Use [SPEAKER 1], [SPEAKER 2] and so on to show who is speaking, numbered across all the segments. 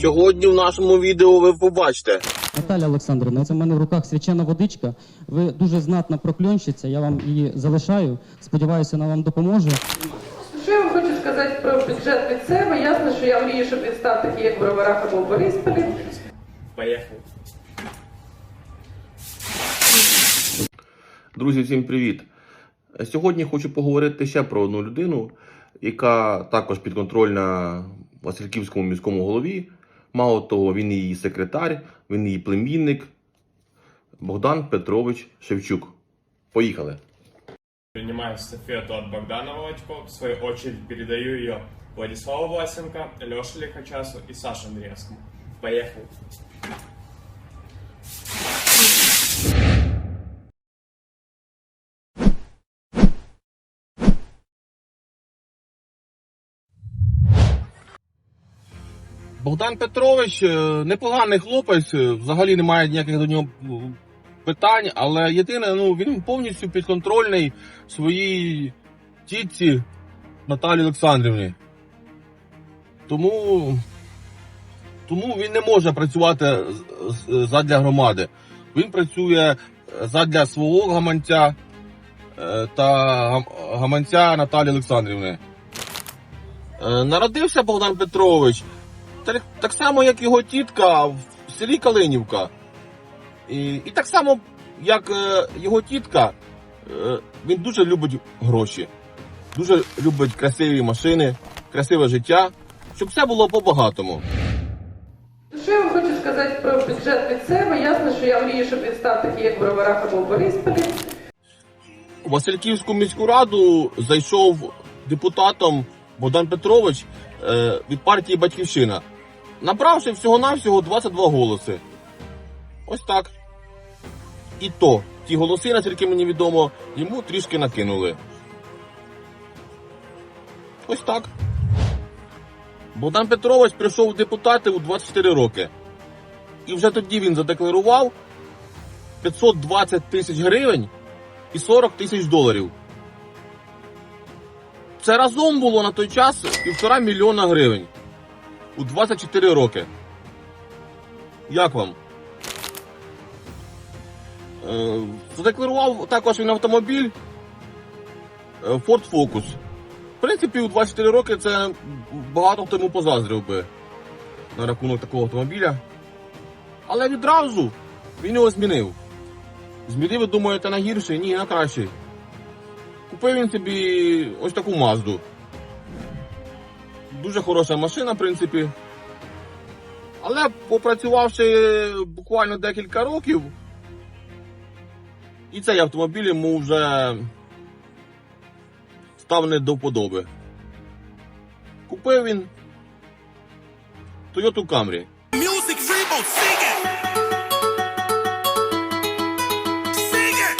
[SPEAKER 1] Сьогодні в нашому відео ви побачите.
[SPEAKER 2] Наталя Олександрівна, це в мене в руках свячена водичка. Ви дуже знатна прокльонщиця, я вам її залишаю. Сподіваюся, вона вам допоможе.
[SPEAKER 3] Що я вам хочу сказати про бюджет від себе? Ясно, що я мрію, щоб він став такий, як Броварах або в Борисполі.
[SPEAKER 4] Поехали.
[SPEAKER 1] Друзі, всім привіт! Сьогодні хочу поговорити ще про одну людину, яка також підконтрольна Васильківському міському голові. Мало того, він її секретар, він її племінник Богдан Петрович Шевчук. Поїхали!
[SPEAKER 4] Принимаю эстафету от Богдана Володько. В свою очередь передаю ее Владиславу Власенко, Леше Лихачасу и Саше Андреевскому. Поехали.
[SPEAKER 1] Богдан Петрович е, непоганий хлопець, е, взагалі немає ніяких до нього питань, але єдине, ну він повністю підконтрольний своїй тітці Наталі Олександрівні. Тому, тому він не може працювати задля громади. Він працює задля свого гаманця е, та гаманця Наталі Олександрівни. Народився Богдан Петрович так, так само, як його тітка в селі Калинівка. І, і так само, як е, його тітка, е, він дуже любить гроші, дуже любить красиві машини, красиве життя, щоб все було по-багатому.
[SPEAKER 3] Що я вам хочу сказати про бюджет від себе? Ясно, що я мрію, щоб він став такий, як Броварах або Борисполі.
[SPEAKER 1] У Васильківську міську раду зайшов депутатом Богдан Петрович е, від партії Батьківщина, набравши всього-навсього 22 голоси. Ось так. І то, ті голоси, наскільки мені відомо, йому трішки накинули. Ось так. Богдан Петрович прийшов в депутати у 24 роки. І вже тоді він задекларував 520 тисяч гривень і 40 тисяч доларів. Це разом було на той час півтора мільйона гривень у 24 роки. Як вам? Е, Задекларував також він автомобіль е, Ford Focus. В принципі, у 24 роки це багато хто йому позаздрив би на рахунок такого автомобіля. Але відразу він його змінив. Змінив, ви думаєте, на гірший? Ні, на кращий. Купив він собі ось таку мазду. Дуже хороша машина, в принципі. Але попрацювавши буквально декілька років, і цей автомобіль йому вже став не до вподоби. Купив він Toyota Camry.
[SPEAKER 5] Music Rebo, sing it! Sing it!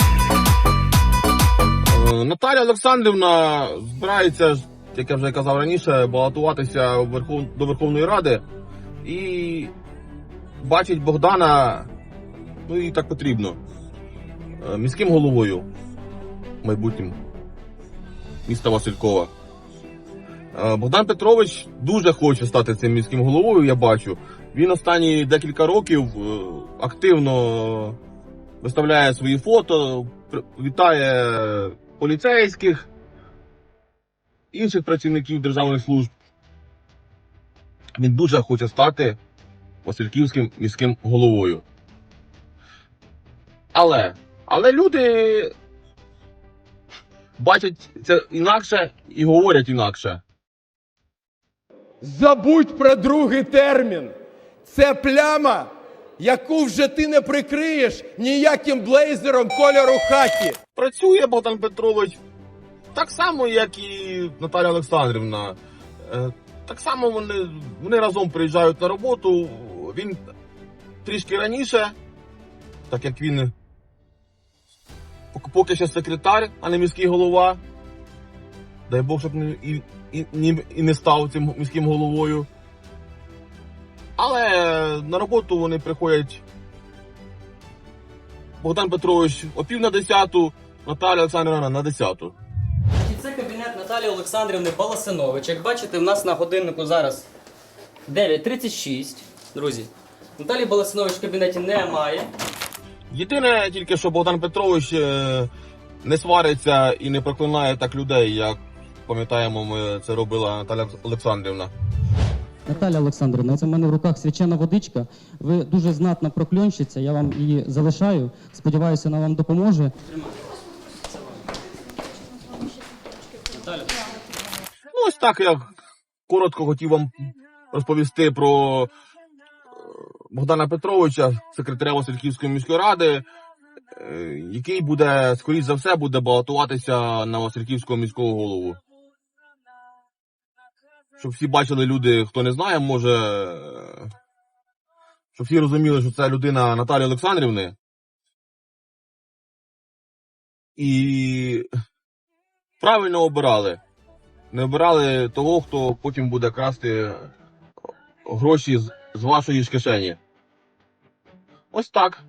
[SPEAKER 1] Е, Наталя Олександрівна збирається, як я вже казав раніше, балотуватися до Верховної Ради і бачить Богдана, ну і так потрібно, е, міським головою майбутнім міста Василькова. Е, Богдан Петрович дуже хоче стати цим міським головою, я бачу. Він останні декілька років е, активно виставляє свої фото, вітає поліцейських, інших працівників державних служб. Він дуже хоче стати Васильківським міським головою. Але, але люди бачать це інакше і говорять інакше.
[SPEAKER 6] Забудь про другий термін. Це пляма, яку вже ти не прикриєш ніяким блейзером кольору хакі.
[SPEAKER 1] Працює Богдан Петрович так само, як і Наталя Олександрівна. Е, Так само вони, вони разом приїжджають на роботу. Він трішки раніше, так як він поки що секретар, а не міський голова. Дай Бог, щоб не, і, і, і не став цим міським головою. Але на роботу вони приходять Богдан Петрович о пів на десяту, Наталя Олександрівна на десяту.
[SPEAKER 2] Наталії Олександрівни Баласинович. Як бачите, в нас на годиннику зараз 9.36. Друзі, Наталі Баласинович в кабінеті немає.
[SPEAKER 1] Єдине тільки, що Богдан Петрович е, не свариться і не проклинає так людей, як пам'ятаємо, ми це робила Наталя Олександрівна.
[SPEAKER 2] Наталя Олександрівна, це в мене в руках свячена водичка. Ви дуже знатна прокльонщиця, я вам її залишаю. Сподіваюся, вона вам допоможе. Наталя.
[SPEAKER 1] Ось так я коротко хотів вам розповісти про е, Богдана Петровича, секретаря Васильківської міської ради, е, який буде, скоріш за все, буде балотуватися на Васильківського міського голову. Щоб всі бачили люди, хто не знає, може. е, Щоб всі розуміли, що це людина Наталії Олександрівни. І правильно обирали не обирали того, хто потім буде красти гроші з, з вашої ж кишені. Ось так.